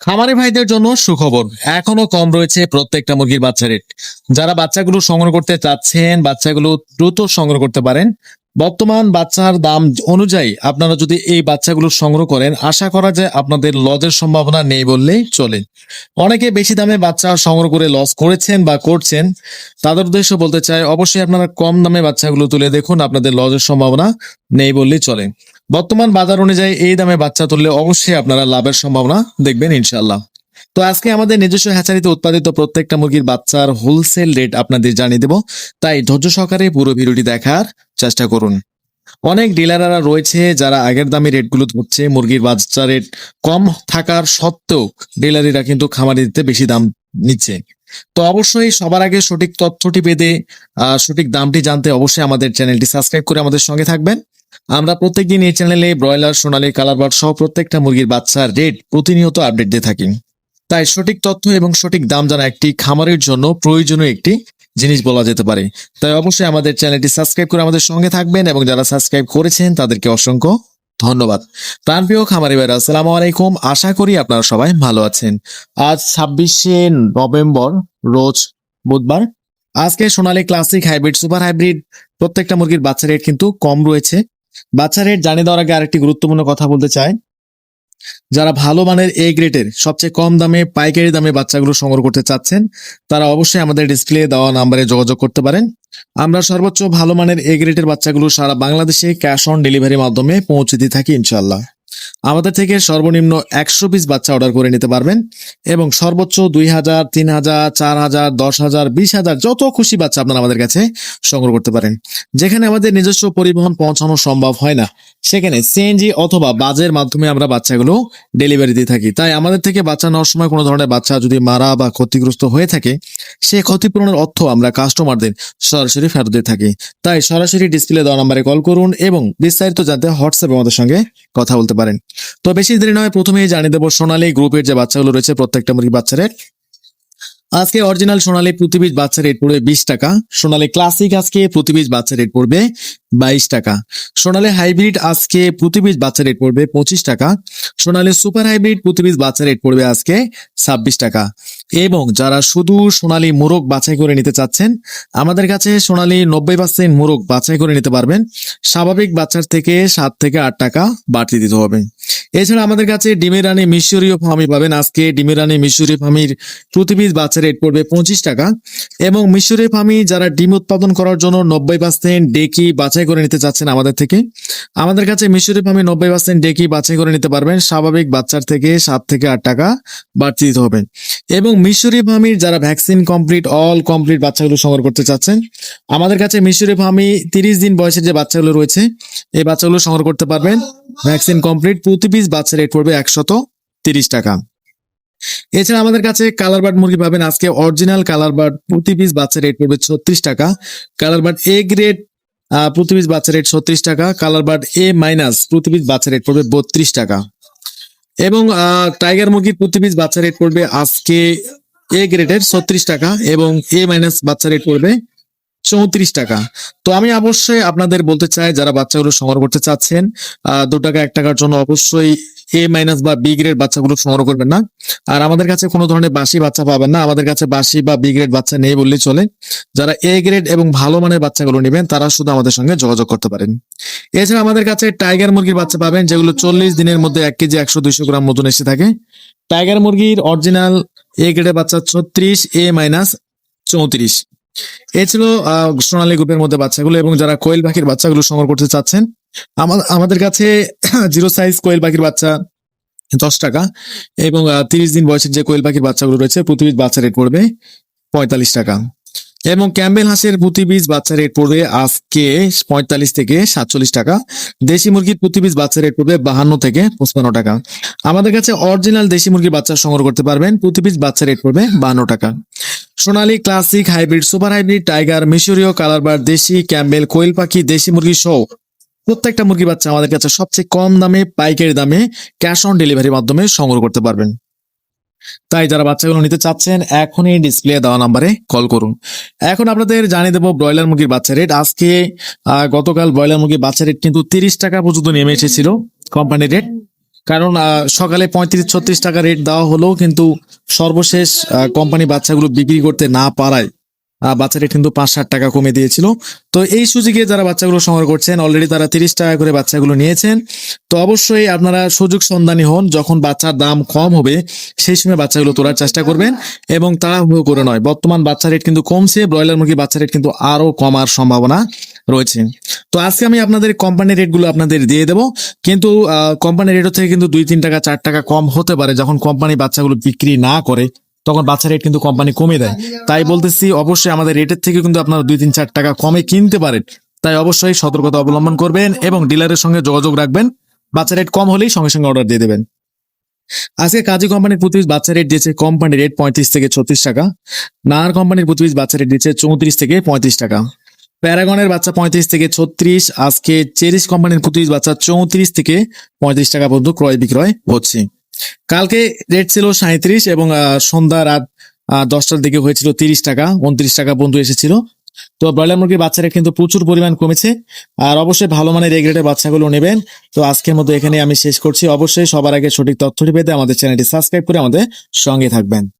খামারি ভাইদের জন্য সুখবর, এখনও কম রয়েছে প্রত্যেকটা মুরগির বাচ্চা রেট যারা বাচ্চাগুলো সংগ্রহ করতে চাচ্ছেন, বাচ্চাগুলো দ্রুত সংগ্রহ করতে পারেন। বর্তমান বাচ্চার দাম অনুযায়ী আপনারা যদি এই বাচ্চাগুলো সংগ্রহ করেন, আশা করা যায় আপনাদের লজের সম্ভাবনা নেই বললেই চলে। অনেকে বেশি দামে বাচ্চা সংগ্রহ করে লস করেছেন বা করছেন, তাদের উদ্দেশ্য বলতে চাই, অবশ্যই আপনারা কম দামে বাচ্চাগুলো তুলে দেখুন, আপনাদের লজের সম্ভাবনা নেই বললেই চলে। বর্তমান বাজার অনুযায়ী এই দামে বাচ্চা তুললে অবশ্যই আপনারা লাভের সম্ভাবনা দেখবেন ইনশাল্লাহ তো আজকে আমাদের নিজস্ব হ্যাচারিতে উৎপাদিত প্রত্যেকটা মুরগির বাচ্চার হোলসেল রেট আপনাদের জানিয়ে দেব। তাই ধৈর্য সহকারে পুরো ভিডিওটি দেখার চেষ্টা করুন। অনেক ডিলাররা রয়েছে যারা আগের দামে রেটগুলো ধরছে, মুরগির বাচ্চা রেট কম থাকার সত্ত্বেও ডিলারিরা কিন্তু খামারি দিতে বেশি দাম নিচ্ছে। তো অবশ্যই সবার আগে সঠিক তথ্যটি পেতে সঠিক দামটি জানতে অবশ্যই আমাদের চ্যানেলটি সাবস্ক্রাইব করে আমাদের সঙ্গে থাকবেন। আমরা প্রত্যেকদিন এই চ্যানেলে ব্রয়লার সোনালী কালারবার্ড সহ প্রত্যেকটা মুরগির বাচ্চার রেট প্রতিনিয়ত আপডেট দিয়ে থাকি। তাই সঠিক তথ্য এবং সঠিক দাম জানা একটি খামারের জন্য প্রয়োজনীয় একটি জিনিস বলা যেতে পারে। তাই অবশ্যই আমাদের চ্যানেলটি সাবস্ক্রাইব করে আমাদের সঙ্গে থাকবেন এবং যারা সাবস্ক্রাইব করেছেন, তাদেরকে অসংখ্য ধন্যবাদ। প্রাণপ্রিয় খামারি ভাইরা, আসসালামু আলাইকুম। আশা করি আপনারা সবাই ভালো আছেন। আজ ছাব্বিশে নভেম্বর, রোজ বুধবার। আজকে Sonali classic hybrid super hybrid প্রত্যেকটা মুরগির বাচ্চা রেট কিন্তু কম রয়েছে। বাচ্চা রেট জানিয়ে দেওয়ার আগে আরেকটি গুরুত্বপূর্ণ কথা বলতে চাই। যারা ভালো মানের এ গ্রেডের সবচেয়ে কম দামে, পাইকারি দামে বাচ্চাগুলো সংগ্রহ করতে চাচ্ছেন, তারা অবশ্যই আমাদের ডিসপ্লে দেওয়া নাম্বারে যোগাযোগ করতে পারেন। আমরা সর্বোচ্চ ভালো মানের এ গ্রেডের বাচ্চাগুলো সারা বাংলাদেশে ক্যাশ অন ডেলিভারির মাধ্যমে পৌঁছে দিয়ে থাকি ইনশাল্লাহ আমাদের থেকে সর্বনিম্ন একশো পিস বাচ্চা অর্ডার করে নিতে পারবেন এবং সর্বোচ্চ দুই হাজার, তিন হাজার, চার হাজার, দশ হাজার, বিশ হাজার, যত খুশি বাচ্চা আপনারা আমাদের কাছে সংগ্রহ করতে পারেন। যেখানে আমাদের নিজস্ব পরিবহন পৌঁছানো সম্ভব হয় না, সেখানে সিএনজি অথবা বাজের মাধ্যমে আমরা বাচ্চাগুলো ডেলিভারি দিয়ে থাকি। তাই আমাদের থেকে বাচ্চা নেওয়ার সময় কোনো ধরনের বাচ্চা যদি মারা বা ক্ষতিগ্রস্ত হয়ে থাকে, সে ক্ষতিপূরণের অর্থ আমরা কাস্টমারদের সরাসরি ফেরত দিয়ে থাকি। তাই সরাসরি ডিসপ্লে দেওয়া নাম্বারে কল করুন এবং বিস্তারিত জানতে হোয়াটসঅ্যাপে আমাদের সঙ্গে কথা বলতে পারেন। তো বেশি দেরি নয়, প্রথমেই জানিয়ে দেবো সোনালী গ্রুপের যে বাচ্চাগুলো রয়েছে, প্রত্যেকটা মুরগি বাচ্চা রেট আজকে অরিজিনাল সোনালী প্রতিবিজ বাচ্চা রেট পড়বে বিশ টাকা। সোনালী ক্লাসিক আজকে প্রতিবিজ বাচ্চা রেট পড়বে বাইশ টাকা। সোনালী হাইব্রিড আজকে প্রতিবিজ বাচ্চা রেট পড়বে পঁচিশ টাকা। সোনালী সুপার হাইব্রিড প্রতিবিজ বাচ্চা রেট পড়বে আজকে ছাব্বিশ টাকা। এবং যারা শুধু সোনালী মোরগ বাছাই করে নিতে চাচ্ছেন, আমাদের কাছে সোনালী নব্বই পার্সেন্ট মোরগ বাছাই করে নিতে পারবেন। স্বাভাবিক বাচ্চার থেকে সাত থেকে আট টাকা বাড়তি দিতে হবে। এছাড়া আমাদের কাছে ডিমের রানী মিশরীয় ফার্মি পাবেন। আজকে ডিমের রানী মিশরীয় ফার্মির প্রতিপিস বাচ্চা রেট পড়বে পঁচিশ টাকা। এবং মিশরীয় ফার্মি যারা ডিম উৎপাদন করার জন্য নব্বই পার্সেন্ট ডেকি বাছাই করে নিতে চাচ্ছেন আমাদের থেকে, আমাদের কাছে মিশরীয় ফার্মি নব্বই পার্সেন্ট ডেকি বাছাই করে নিতে পারবেন। স্বাভাবিক বাচ্চার থেকে সাত থেকে আট টাকা বাড়তি দিতে হবে। এবং মিশরীয় ফার্মির যারা ভ্যাকসিন কমপ্লিট, অল কমপ্লিট বাচ্চাগুলো সংগ্রহ করতে চাচ্ছেন, আমাদের কাছে মিশরি ফার্মি তিরিশ দিন বয়সের যে বাচ্চাগুলো রয়েছে, এই বাচ্চাগুলো সংগ্রহ করতে পারবেন। ভ্যাকসিন কমপ্লিট, প্রতি পিস বাচ্চা রেট পড়বে একশত তিরিশ টাকা। এছাড়া আমাদের কাছে কালার বার্ড মুরগি পাবেন, আজকে অরিজিনাল কালার বার্ড, প্রতি পিস বাচ্চা রেট পড়বে ছত্রিশ টাকা। কালার বার্ড এ গ্রেড প্রতি পিস বাচ্চা রেট ছত্রিশ টাকা, কালার বার্ড এ মাইনাস, প্রতি পিস বাচ্চা রেট পড়বে বত্রিশ টাকা। এবং টাইগার মুরগির প্রতি পিস বাচ্চা রেট পড়বে আজকে এ গ্রেডের ছত্রিশ টাকা এবং এ মাইনাস বাচ্চা রেট পড়বে চৌত্রিশ টাকা। তো আমি অবশ্যই আপনাদের বলতে চাই, যারা বাচ্চাগুলো সংগ্রহ করতে চাচ্ছেন দু টাকা এক টাকার জন্য অবশ্যই এ মাইনাস বা বি গ্রেড বাচ্চাগুলো সংগ্রহ করবেন না। আর আমাদের কাছে কোনো ধরনের বাসি বাচ্চা পাবেন না। আমাদের কাছে বাসি বা বি গ্রেড বাচ্চা নেই বললেই চলে। যারা এ গ্রেড এবং ভালো মানের বাচ্চাগুলো নেবেন, তারা শুধু আমাদের সঙ্গে যোগাযোগ করতে পারেন। এছাড়া আমাদের কাছে টাইগার মুরগির বাচ্চা পাবেন, যেগুলো চল্লিশ দিনের মধ্যে এক কেজি একশো দুইশো গ্রাম মতন এসে থাকে। টাইগার মুরগির অরিজিনাল এ গ্রেডের বাচ্চা ছত্রিশ এ মাইনাস চৌত্রিশ। এ ছিল সোনালী গ্রুপের মধ্যে বাচ্চাগুলো এবং যারা কোয়েল পাখির বাচ্চাগুলো সংগ্রহ করতে চাচ্ছেন আমাদের কাছে জিরো সাইজ কোয়েল পাখির বাচ্চা দশ টাকা এবং তিরিশ দিন বয়সের যে কোয়েল পাখির বাচ্চাগুলো রয়েছে, প্রতি বাচ্চা রেট পড়বে পঁয়তাল্লিশ টাকা। এবং ক্যাম্বেল হাঁসের প্রতি পিস বাচ্চা রেট পড়বে আজকে পঁয়তাল্লিশ থেকে সাতচল্লিশ টাকা। দেশি মুরগির প্রতি পিস বাচ্চা রেট পড়বে বাহান্ন থেকে পঁচপান্ন টাকা। আমাদের কাছে অরিজিনাল দেশি মুরগির বাচ্চা সংগ্রহ করতে পারবেন, প্রতি পিস বাচ্চা রেট পড়বে বাহান্ন টাকা। Sonali classic hybrid super hybrid tiger মিশরীয় কালারবার দেশি ক্যাম্বেল, কোয়েল পাখি, দেশি মুরগি সহ প্রত্যেকটা মুরগি বাচ্চা আমাদের কাছে সবচেয়ে কম দামে, পাইকারি দামে ক্যাশ অন ডেলিভারির মাধ্যমে সংগ্রহ করতে পারবেন। তাই যারা বাচ্চাগুলো নিতে চাচ্ছেন, এখনই ডিসপ্লে দেওয়া নাম্বারে কল করুন। এখন আপনাদের জানিয়ে দেবো ব্রয়লার মুরগির বাচ্চা রেট আজকে গতকাল ব্রয়লার মুরগির বাচ্চা রেট কিন্তু তিরিশ টাকা পর্যন্ত নেমে এসেছিল কোম্পানির রেট কারণ সকালে পঁয়ত্রিশ, ছত্রিশ টাকা রেট দেওয়া হলেও কিন্তু সর্বশেষ কোম্পানি বাচ্চাগুলো বিক্রি করতে না পারায় বাচ্চা রেট কিন্তু পাঁচ ষাট টাকা কমে দিয়েছিল। তো এই সুযোগে যারা বাচ্চাগুলো সংগ্রহ করছেন অলরেডি তারা তিরিশ টাকা করে বাচ্চাগুলো নিয়েছেন। তো অবশ্যই আপনারা সুযোগ সন্ধানী হন, যখন বাচ্চার দাম কম হবে, সেই সময় বাচ্চাগুলো তোলার চেষ্টা করবেন এবং তাড়াহুড়ো করে নয়। বর্তমান বাচ্চা রেট কিন্তু কমছে, ব্রয়লার মুরগি বাচ্চা রেট কিন্তু আরও কমার সম্ভাবনা রয়েছে। তো আজকে আমি আপনাদের কোম্পানির রেটগুলো আপনাদের দিয়ে দেবো। কিন্তু কোম্পানির রেট থেকে কিন্তু দুই, তিন টাকা, চার টাকা কম হতে পারে যখন কোম্পানি বাচ্চাগুলো বিক্রি না করে। তখন বাচ্চা রেট কিন্তু কোম্পানি কমে দেয়। তাই বলতেছি অবশ্যই আমাদের রেটের থেকে কিন্তু আপনারা দুই তিন চার টাকা কমে কিনতে পারেন। তাই অবশ্যই সতর্কতা অবলম্বন করবেন এবং ডিলারের সঙ্গে যোগাযোগ রাখবেন। বাচ্চা রেট কম হলেই সঙ্গে সঙ্গে অর্ডার দিয়ে দেবেন। আজকে কাজী কোম্পানির প্রতি পিস বাচ্চা রেট দিয়েছে কোম্পানি রেট পঁয়ত্রিশ থেকে ছত্রিশ টাকা। নাহার কোম্পানির প্রতি পিস বাচ্চা রেট দিয়েছে চৌত্রিশ থেকে পঁয়ত্রিশ টাকা। প্যারাগনের বাচ্চা পঁয়ত্রিশ থেকে ছত্রিশ আজকে চেরিশ কোম্পানির প্রতি পিস বাচ্চা চৌত্রিশ থেকে পঁয়ত্রিশ টাকা পর্যন্ত ক্রয় বিক্রয় হচ্ছে। কালকে রেট ছিল সাঁত্রিশ এবং সন্ধ্যা রাত দশটার দিকে হয়েছিল তিরিশ টাকা, উনত্রিশ টাকা বন্ধু এসেছিল। তো ব্রয়লার মুরগির বাচ্চারা কিন্তু প্রচুর পরিমাণ কমেছে আর অবশ্যই ভালো মানের এই গ্রেডের বাচ্চাগুলো নেবেন। তো আজকের মতো এখানে আমি শেষ করছি। অবশ্যই সবার আগে সঠিক তথ্যটি পেতে আমাদের চ্যানেলটি সাবস্ক্রাইব করে আমাদের সঙ্গে থাকবেন।